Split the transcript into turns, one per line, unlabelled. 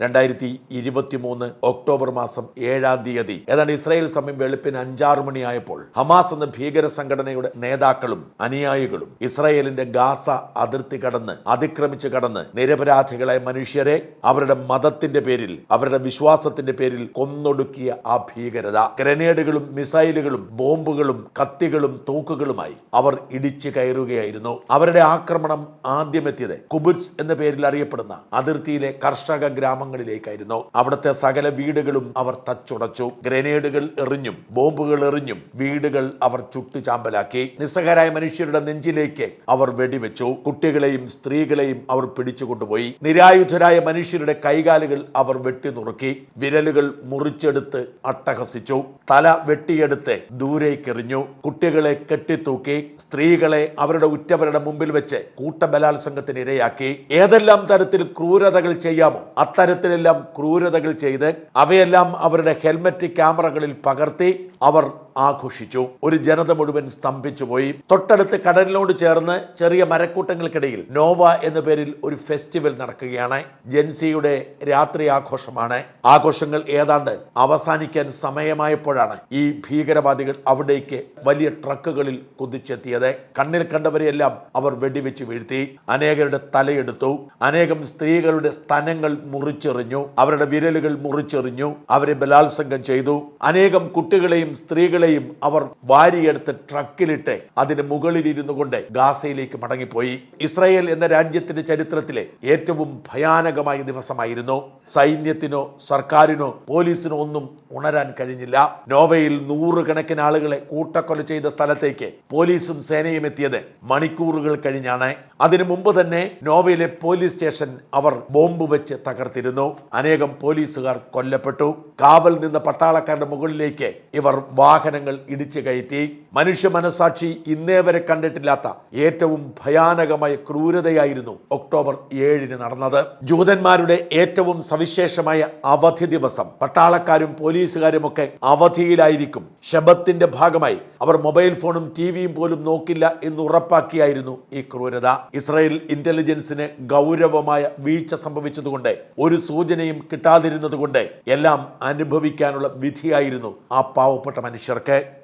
രണ്ടായിരത്തി ഇരുപത്തി മൂന്ന് ഒക്ടോബർ മാസം ഏഴാം തീയതി. ഏതാണ്ട് ഇസ്രായേൽ സമയം വെളുപ്പിന് അഞ്ചാറ് മണിയായപ്പോൾ ഹമാസ് എന്ന ഭീകര സംഘടനയുടെ നേതാക്കളും അനുയായികളും ഇസ്രായേലിന്റെ ഗാസ അതിർത്തി കടന്ന് അതിക്രമിച്ച് കടന്ന് നിരപരാധികളായ മനുഷ്യരെ അവരുടെ മതത്തിന്റെ പേരിൽ അവരുടെ വിശ്വാസത്തിന്റെ പേരിൽ കൊന്നൊടുക്കിയ ആ ഭീകരത. ഗ്രനേഡുകളും മിസൈലുകളും ബോംബുകളും കത്തികളും തൂക്കുകളുമായി അവർ ഇടിച്ചു കയറുകയായിരുന്നു. അവരുടെ ആക്രമണം ആദ്യമെത്തിയത് കുബുർസ് എന്ന പേരിൽ അറിയപ്പെടുന്ന അതിർത്തിയിലെ കർഷക ഗ്രാമങ്ങളിലേക്കായിരുന്നു. അവിടുത്തെ സകല വീടുകളും അവർ തച്ചുടച്ചു. ഗ്രനേഡുകൾ എറിഞ്ഞും ബോംബുകൾ എറിഞ്ഞും വീടുകൾ അവർ ചുട്ടു ചാമ്പലാക്കി നിസ്സഹാരായ മനുഷ്യരുടെ നെഞ്ചിലേക്ക് അവർ വെടിവെച്ചു. കുട്ടികളെയും സ്ത്രീകളെയും അവർ പിടിച്ചുകൊണ്ടുപോയി. നിരായുധരായ മനുഷ്യരുടെ കൈകാലുകൾ അവർ വെട്ടിനുറുക്കി. വിരലുകൾ മുറിച്ചെടുത്ത് അട്ടഹസിച്ചു. തല വെട്ടിയെടുത്ത് ദൂരേക്കെറിഞ്ഞു. കുട്ടികളെ കെട്ടിത്തൂക്കി. സ്ത്രീകളെ അവരുടെ ഉറ്റവരുടെ മുമ്പിൽ വെച്ച് കൂട്ടബലാത്സംഗത്തിന് ഇരയാക്കി ഏതെല്ലാം തരത്തിൽ ക്രൂരതകൾ ചെയ്യാമോ അത്തരത്തിലെല്ലാം ക്രൂരതകൾ ചെയ്ത് അവയെല്ലാം അവരുടെ ഹെൽമറ്റ് ക്യാമറകളിൽ പകർത്തി അവർ ആഘോഷിച്ചു. ഒരു ജനത മുഴുവൻ സ്തംഭിച്ചുപോയി തൊട്ടടുത്ത് കടലിനോട് ചേർന്ന് ചെറിയ മരക്കൂട്ടങ്ങൾക്കിടയിൽ നോവ എന്ന പേരിൽ ഒരു ഫെസ്റ്റിവൽ നടക്കുകയാണ്. ജെൻസിയുടെ രാത്രി ആഘോഷമാണ്. ആഘോഷങ്ങൾ ഏതാണ്ട് അവസാനിക്കാൻ സമയമായപ്പോഴാണ് ഈ ഭീകരവാദികൾ അവിടേക്ക് വലിയ ട്രക്കുകളിൽ കുതിച്ചെത്തിയത്. കണ്ണിൽ കണ്ടവരെയെല്ലാം അവർ വെടിവെച്ച് വീഴ്ത്തി. അനേകരുടെ തലയെടുത്തു. അനേകം സ്ത്രീകളുടെ സ്തനങ്ങൾ മുറിച്ചെറിഞ്ഞു. അവരുടെ വിരലുകൾ മുറിച്ചെറിഞ്ഞു. അവരെ ബലാത്സംഗം ചെയ്തു. അനേകം കുട്ടികളെയും സ്ത്രീകളെയും അവർ വാരിയെടുത്ത് ട്രക്കിലിട്ട് അതിന് മുകളിൽ ഇരുന്നു കൊണ്ട് ഗാസയിലേക്ക് മടങ്ങിപ്പോയി. ഇസ്രായേൽ എന്ന രാജ്യത്തിന്റെ ചരിത്രത്തിലെ ഏറ്റവും ഭയാനകമായ ദിവസമായിരുന്നു. സൈന്യത്തിനോ സർക്കാരിനോ പോലീസിനോ ഒന്നും ഉണരാൻ കഴിഞ്ഞില്ല. നോവയിൽ നൂറുകണക്കിന് ആളുകളെ കൂട്ടക്കൊല ചെയ്ത സ്ഥലത്തേക്ക് പോലീസും സേനയും എത്തിയത് മണിക്കൂറുകൾ കഴിഞ്ഞാണ്. അതിനു മുമ്പ് തന്നെ നോവയിലെ പോലീസ് സ്റ്റേഷൻ അവർ ബോംബ് വെച്ച് തകർത്തിരുന്നു. അനേകം പോലീസുകാർ കൊല്ലപ്പെട്ടു. കാവൽ നിന്ന പട്ടാളക്കാരുടെ മുകളിലേക്ക് ഇവർ വാഹനങ്ങൾ ഇടിച്ചു കയറ്റി. മനുഷ്യ മനസാക്ഷി ഇന്നേ വരെ കണ്ടിട്ടില്ലാത്ത ഏറ്റവും ഭയാനകമായ ക്രൂരതയായിരുന്നു ഒക്ടോബർ ഏഴിന് നടന്നത്. ജൂതന്മാരുടെ ഏറ്റവും സവിശേഷമായ അവധി ദിവസം. പട്ടാളക്കാരും പോലീസുകാരും ഒക്കെ അവധിയിലായിരിക്കും. ശബത്തിന്റെ ഭാഗമായി അവർ മൊബൈൽ ഫോണും ടിവിയും പോലും നോക്കില്ല എന്ന് ഉറപ്പാക്കിയായിരുന്നു ഈ ക്രൂരത. ഇസ്രായേൽ ഇന്റലിജൻസിന് ഗൗരവമായ വീഴ്ച സംഭവിച്ചതുകൊണ്ട് ഒരു സൂചനയും കിട്ടാതിരുന്നതുകൊണ്ട് എല്ലാം അനുഭവിക്കാനുള്ള വിധിയായിരുന്നു ആ പാവപ്പെട്ട മനുഷ്യർക്ക്. okay.